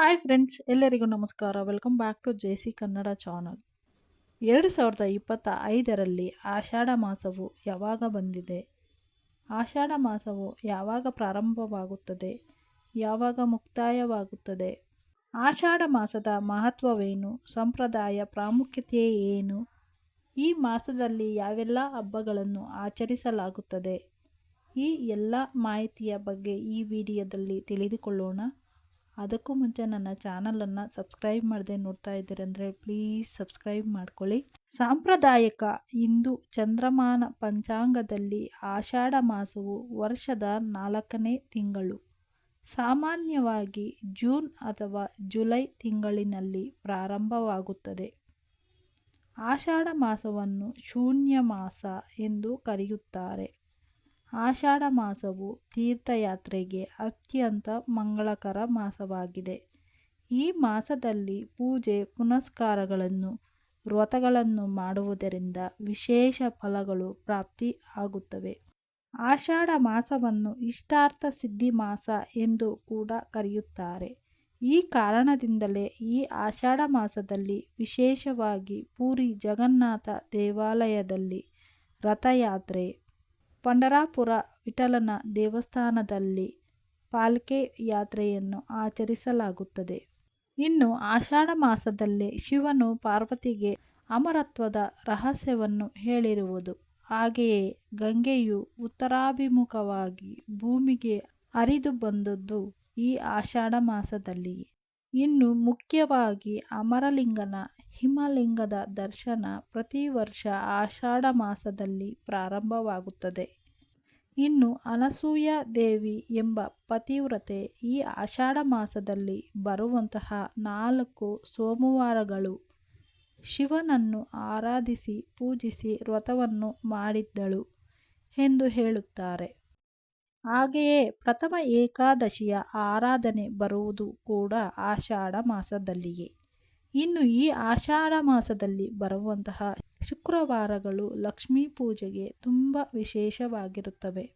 Hi friends ಎಲ್ಲರಿಗೂ ನಮಸ್ಕಾರ. Welcome back to J C Kannada channel ಎರಡು ಸಾವಿರದ ಇಪ್ಪತ್ತ ಐದರಲ್ಲಿ ಆಷಾಢ ಮಾಸವು ಯಾವಾಗ ಬಂದಿದೆ? ಆಷಾಢ ಮಾಸವು ಯಾವಾಗ ಪ್ರಾರಂಭವಾಗುತ್ತದೆ? ಯಾವಾಗ ಮುಕ್ತಾಯವಾಗುತ್ತದೆ? ಆಷಾಢ ಮಾಸದ ಮಹತ್ವವೇನು? ಸಂಪ್ರದಾಯ ಪ್ರಾಮುಖ್ಯತೆ ಏನು? ಈ ಮಾಸದಲ್ಲಿ ಯಾವೆಲ್ಲ ಹಬ್ಬಗಳನ್ನು ಆಚರಿಸಲಾಗುತ್ತದೆ? ಈ ಎಲ್ಲ ಮಾಹಿತಿಯ ಬಗ್ಗೆ ಈ ವಿಡಿಯೋದಲ್ಲಿ ತಿಳಿದುಕೊಳ್ಳೋಣ. ಅದಕ್ಕೂ ಮುಂಚೆ ನನ್ನ ಚಾನಲನ್ನು ಸಬ್ಸ್ಕ್ರೈಬ್ ಮಾಡದೆ ನೋಡ್ತಾ ಇದ್ದೀರಂದರೆ ಪ್ಲೀಸ್ ಸಬ್ಸ್ಕ್ರೈಬ್ ಮಾಡ್ಕೊಳ್ಳಿ. ಸಾಂಪ್ರದಾಯಿಕ ಇಂದು ಚಂದ್ರಮಾನ ಪಂಚಾಂಗದಲ್ಲಿ ಆಷಾಢ ಮಾಸವು ವರ್ಷದ ನಾಲ್ಕನೇ ತಿಂಗಳು. ಸಾಮಾನ್ಯವಾಗಿ ಜೂನ್ ಅಥವಾ ಜುಲೈ ತಿಂಗಳಿನಲ್ಲಿ ಪ್ರಾರಂಭವಾಗುತ್ತದೆ. ಆಷಾಢ ಮಾಸವನ್ನು ಶೂನ್ಯ ಮಾಸ ಎಂದು ಕರೆಯುತ್ತಾರೆ. ಆಷಾಢ ಮಾಸವು ತೀರ್ಥಯಾತ್ರೆಗೆ ಅತ್ಯಂತ ಮಂಗಳಕರ ಮಾಸವಾಗಿದೆ. ಈ ಮಾಸದಲ್ಲಿ ಪೂಜೆ, ಪುನಸ್ಕಾರಗಳನ್ನು, ವ್ರತಗಳನ್ನು ಮಾಡುವುದರಿಂದ ವಿಶೇಷ ಫಲಗಳು ಪ್ರಾಪ್ತಿ ಆಗುತ್ತವೆ. ಆಷಾಢ ಮಾಸವನ್ನು ಇಷ್ಟಾರ್ಥ ಸಿದ್ಧಿ ಮಾಸ ಎಂದು ಕೂಡ ಕರೆಯುತ್ತಾರೆ. ಈ ಕಾರಣದಿಂದಲೇ ಈ ಆಷಾಢ ಮಾಸದಲ್ಲಿ ವಿಶೇಷವಾಗಿ ಪೂರಿ ಜಗನ್ನಾಥ ದೇವಾಲಯದಲ್ಲಿ ರಥಯಾತ್ರೆ ಪಂಡರಾಪುರ ವಿಠಲನ ದೇವಸ್ಥಾನದಲ್ಲಿ ಪಾಲ್ಕೆ ಯಾತ್ರೆಯನ್ನು ಆಚರಿಸಲಾಗುತ್ತದೆ. ಇನ್ನು ಆಷಾಢ ಮಾಸದಲ್ಲಿ ಶಿವನು ಪಾರ್ವತಿಗೆ ಅಮರತ್ವದ ರಹಸ್ಯವನ್ನು ಹೇಳಿರುವುದು. ಹಾಗೆಯೇ ಗಂಗೆಯು ಉತ್ತರಾಭಿಮುಖವಾಗಿ ಭೂಮಿಗೆ ಹರಿದು ಬಂದದ್ದು ಈ ಆಷಾಢ ಮಾಸದಲ್ಲಿಯೇ. ಇನ್ನು ಮುಖ್ಯವಾಗಿ ಅಮರಲಿಂಗನ ಹಿಮಲಿಂಗದ ದರ್ಶನ ಪ್ರತಿ ವರ್ಷ ಆಷಾಢ ಮಾಸದಲ್ಲಿ ಪ್ರಾರಂಭವಾಗುತ್ತದೆ. ಇನ್ನು ಅನಸೂಯ ದೇವಿ ಎಂಬ ಪತಿವ್ರತೆ ಈ ಆಷಾಢ ಮಾಸದಲ್ಲಿ ಬರುವಂತಹ ನಾಲ್ಕು ಸೋಮವಾರಗಳು. ಶಿವನನ್ನು ಆರಾಧಿಸಿ ಪೂಜಿಸಿ ವ್ರತವನ್ನು ಮಾಡಿದ್ದಳು ಎಂದು ಹೇಳುತ್ತಾರೆ. ಹಾಗೆಯೇ ಪ್ರಥಮ ಏಕಾದಶಿಯ ಆರಾಧನೆ ಬರುವುದು ಕೂಡ ಆಷಾಢ ಮಾಸದಲ್ಲಿಯೇ. ಇನ್ನು ಈ ಆಷಾಢ ಮಾಸದಲ್ಲಿ ಬರುವಂತಹ ಶುಕ್ರವಾರಗಳು ಲಕ್ಷ್ಮೀ ಪೂಜೆಗೆ ತುಂಬ ವಿಶೇಷವಾಗಿರುತ್ತವೆ.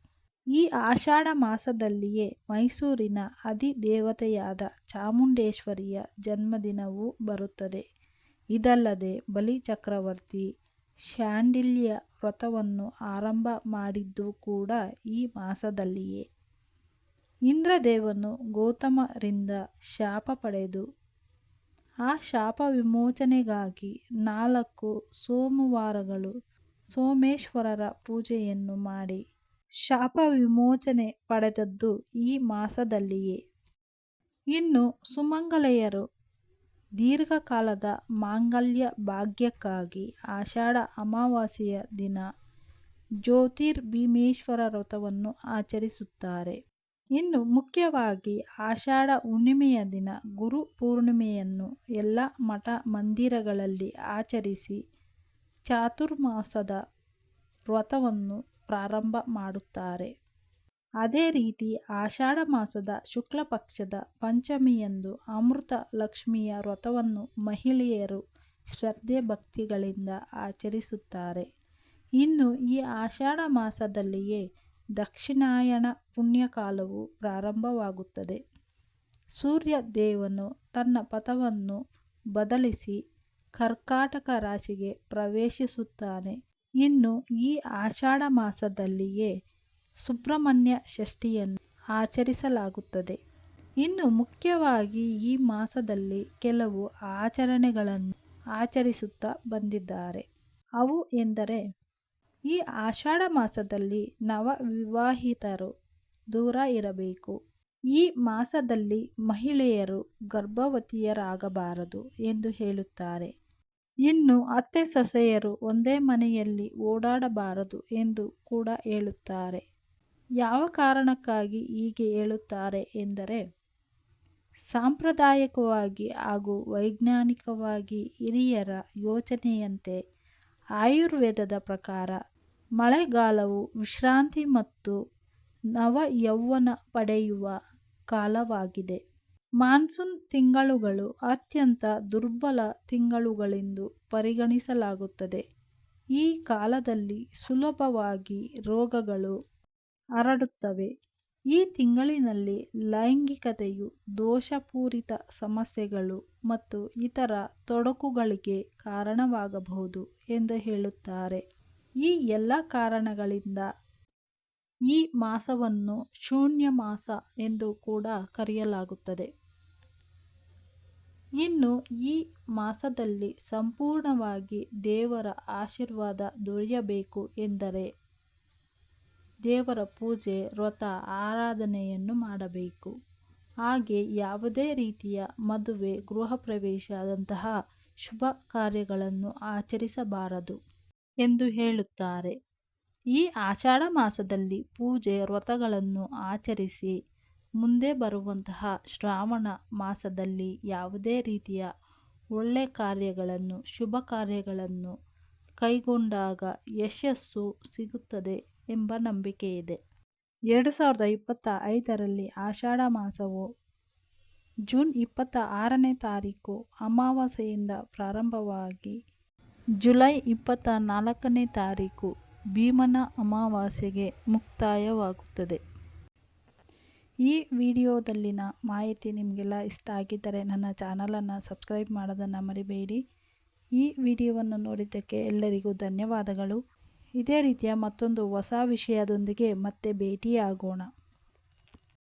ಈ ಆಷಾಢ ಮಾಸದಲ್ಲಿಯೇ ಮೈಸೂರಿನ ಅಧಿದೇವತೆಯಾದ ಚಾಮುಂಡೇಶ್ವರಿಯ ಜನ್ಮದಿನವೂ ಬರುತ್ತದೆ. ಇದಲ್ಲದೆ ಬಲಿ ಚಕ್ರವರ್ತಿ ಶಾಂಡಿಲ್ಯ ವ್ರತವನ್ನು ಆರಂಭ ಮಾಡಿದ್ದು ಕೂಡ ಈ ಮಾಸದಲ್ಲಿಯೇ. ಇಂದ್ರದೇವನು ಗೌತಮರಿಂದ ಶಾಪ ಪಡೆದು ಆ ಶಾಪ ವಿಮೋಚನೆಗಾಗಿ ನಾಲ್ಕು ಸೋಮವಾರಗಳು ಸೋಮೇಶ್ವರರ ಪೂಜೆಯನ್ನು ಮಾಡಿ ಶಾಪ ವಿಮೋಚನೆ ಪಡೆದದ್ದು ಈ ಮಾಸದಲ್ಲಿಯೇ. ಇನ್ನು ಸುಮಂಗಲೆಯರು ದೀರ್ಘಕಾಲದ ಮಾಂಗಲ್ಯ ಭಾಗ್ಯಕ್ಕಾಗಿ ಆಷಾಢ ಅಮಾವಾಸ್ಯೆಯ ದಿನ ಜ್ಯೋತಿರ್ಭೀಮೇಶ್ವರ ವ್ರತವನ್ನು ಆಚರಿಸುತ್ತಾರೆ. ಇನ್ನು ಮುಖ್ಯವಾಗಿ ಆಷಾಢ ಹುಣ್ಣಿಮೆಯ ದಿನ ಗುರು ಪೂರ್ಣಿಮೆಯನ್ನು ಎಲ್ಲ ಮಠ ಮಂದಿರಗಳಲ್ಲಿ ಆಚರಿಸಿ ಚಾತುರ್ಮಾಸದ ವ್ರತವನ್ನು ಪ್ರಾರಂಭ ಮಾಡುತ್ತಾರೆ. ಅದೇ ರೀತಿ ಆಷಾಢ ಮಾಸದ ಶುಕ್ಲ ಪಕ್ಷದ ಪಂಚಮಿಯಂದು ಅಮೃತ ಲಕ್ಷ್ಮಿಯ ವ್ರತವನ್ನು ಮಹಿಳೆಯರು ಶ್ರದ್ಧೆ ಭಕ್ತಿಗಳಿಂದ ಆಚರಿಸುತ್ತಾರೆ. ಇನ್ನು ಈ ಆಷಾಢ ಮಾಸದಲ್ಲಿಯೇ ದಕ್ಷಿಣಾಯಣ ಪುಣ್ಯಕಾಲವು ಪ್ರಾರಂಭವಾಗುತ್ತದೆ. ಸೂರ್ಯ ದೇವನು ತನ್ನ ಪಥವನ್ನು ಬದಲಿಸಿ ಕರ್ಕಾಟಕ ರಾಶಿಗೆ ಪ್ರವೇಶಿಸುತ್ತಾನೆ. ಇನ್ನು ಈ ಆಷಾಢ ಮಾಸದಲ್ಲಿಯೇ ಸುಬ್ರಹ್ಮಣ್ಯ ಷಷ್ಠಿಯನ್ನು ಆಚರಿಸಲಾಗುತ್ತದೆ. ಇನ್ನು ಮುಖ್ಯವಾಗಿ ಈ ಮಾಸದಲ್ಲಿ ಕೆಲವು ಆಚರಣೆಗಳನ್ನು ಆಚರಿಸುತ್ತಾ ಬಂದಿದ್ದಾರೆ. ಅವು ಎಂದರೆ ಈ ಆಷಾಢ ಮಾಸದಲ್ಲಿ ನವ ವಿವಾಹಿತರು ದೂರ ಇರಬೇಕು. ಈ ಮಾಸದಲ್ಲಿ ಮಹಿಳೆಯರು ಗರ್ಭವತಿಯರಾಗಬಾರದು ಎಂದು ಹೇಳುತ್ತಾರೆ. ಇನ್ನು ಅತ್ತೆ ಸೊಸೆಯರು ಒಂದೇ ಮನೆಯಲ್ಲಿ ಓಡಾಡಬಾರದು ಎಂದು ಕೂಡ ಹೇಳುತ್ತಾರೆ. ಯಾವ ಕಾರಣಕ್ಕಾಗಿ ಹೀಗೆ ಹೇಳುತ್ತಾರೆ ಎಂದರೆ, ಸಾಂಪ್ರದಾಯಿಕವಾಗಿ ಹಾಗೂ ವೈಜ್ಞಾನಿಕವಾಗಿ ಹಿರಿಯರ ಯೋಚನೆಯಂತೆ ಆಯುರ್ವೇದದ ಪ್ರಕಾರ ಮಳೆಗಾಲವು ವಿಶ್ರಾಂತಿ ಮತ್ತು ನವ ಯೌವನ ಪಡೆಯುವ ಕಾಲವಾಗಿದೆ. ಮಾನ್ಸೂನ್ ತಿಂಗಳುಗಳು ಅತ್ಯಂತ ದುರ್ಬಲ ತಿಂಗಳುಗಳೆಂದು ಪರಿಗಣಿಸಲಾಗುತ್ತದೆ. ಈ ಕಾಲದಲ್ಲಿ ಸುಲಭವಾಗಿ ರೋಗಗಳು ಹರಡುತ್ತವೆ. ಈ ತಿಂಗಳಿನಲ್ಲಿ ಲೈಂಗಿಕತೆಯು ದೋಷಪೂರಿತ ಸಮಸ್ಯೆಗಳು ಮತ್ತು ಇತರ ತೊಡಕುಗಳಿಗೆ ಕಾರಣವಾಗಬಹುದು ಎಂದು ಹೇಳುತ್ತಾರೆ. ಈ ಎಲ್ಲ ಕಾರಣಗಳಿಂದ ಈ ಮಾಸವನ್ನು ಶೂನ್ಯ ಮಾಸ ಎಂದು ಕೂಡ ಕರೆಯಲಾಗುತ್ತದೆ. ಇನ್ನು ಈ ಮಾಸದಲ್ಲಿ ಸಂಪೂರ್ಣವಾಗಿ ದೇವರ ಆಶೀರ್ವಾದ ದೊರೆಯಬೇಕು ಎಂದರೆ ದೇವರ ಪೂಜೆ, ವ್ರತ, ಆರಾಧನೆಯನ್ನು ಮಾಡಬೇಕು. ಹಾಗೆ ಯಾವುದೇ ರೀತಿಯ ಮದುವೆ, ಗೃಹ ಪ್ರವೇಶದಂತಹ ಶುಭ ಕಾರ್ಯಗಳನ್ನು ಆಚರಿಸಬಾರದು. ಎಂದು ಹೇಳುತ್ತಾರೆ. ಈ ಆಷಾಢ ಮಾಸದಲ್ಲಿ ಪೂಜೆ ವ್ರತಗಳನ್ನು ಆಚರಿಸಿ ಮುಂದೆ ಬರುವಂತಹ ಶ್ರಾವಣ ಮಾಸದಲ್ಲಿ ಯಾವುದೇ ರೀತಿಯ ಒಳ್ಳೆ ಕಾರ್ಯಗಳನ್ನು, ಶುಭ ಕಾರ್ಯಗಳನ್ನು ಕೈಗೊಂಡಾಗ ಯಶಸ್ಸು ಸಿಗುತ್ತದೆ ಎಂಬ ನಂಬಿಕೆ ಇದೆ ಎರಡು ಸಾವಿರದ ಇಪ್ಪತ್ತ ಐದರಲ್ಲಿ ಆಷಾಢ ಮಾಸವು ಜೂನ್ ಇಪ್ಪತ್ತ ಆರನೇ ತಾರೀಕು ಅಮಾವಾಸ್ಯೆಯಿಂದ ಪ್ರಾರಂಭವಾಗಿ ಜುಲೈ ಇಪ್ಪತ್ತ ನಾಲ್ಕನೇ ತಾರೀಕು ಭೀಮನ ಅಮಾವಾಸ್ಯೆಗೆ ಮುಕ್ತಾಯವಾಗುತ್ತದೆ. ಈ ವಿಡಿಯೋದಲ್ಲಿನ ಮಾಹಿತಿ ನಿಮಗೆಲ್ಲ ಇಷ್ಟ ಆಗಿದ್ದರೆ ನನ್ನ ಚಾನಲನ್ನು ಸಬ್ಸ್ಕ್ರೈಬ್ ಮಾಡೋದನ್ನು ಮರಿಬೇಡಿ. ಈ ವಿಡಿಯೋವನ್ನು ನೋಡಿದ್ದಕ್ಕೆ ಎಲ್ಲರಿಗೂ ಧನ್ಯವಾದಗಳು. ಇದೇ ರೀತಿಯ ಮತ್ತೊಂದು ಹೊಸ ವಿಷಯದೊಂದಿಗೆ ಮತ್ತೆ ಭೇಟಿಯಾಗೋಣ.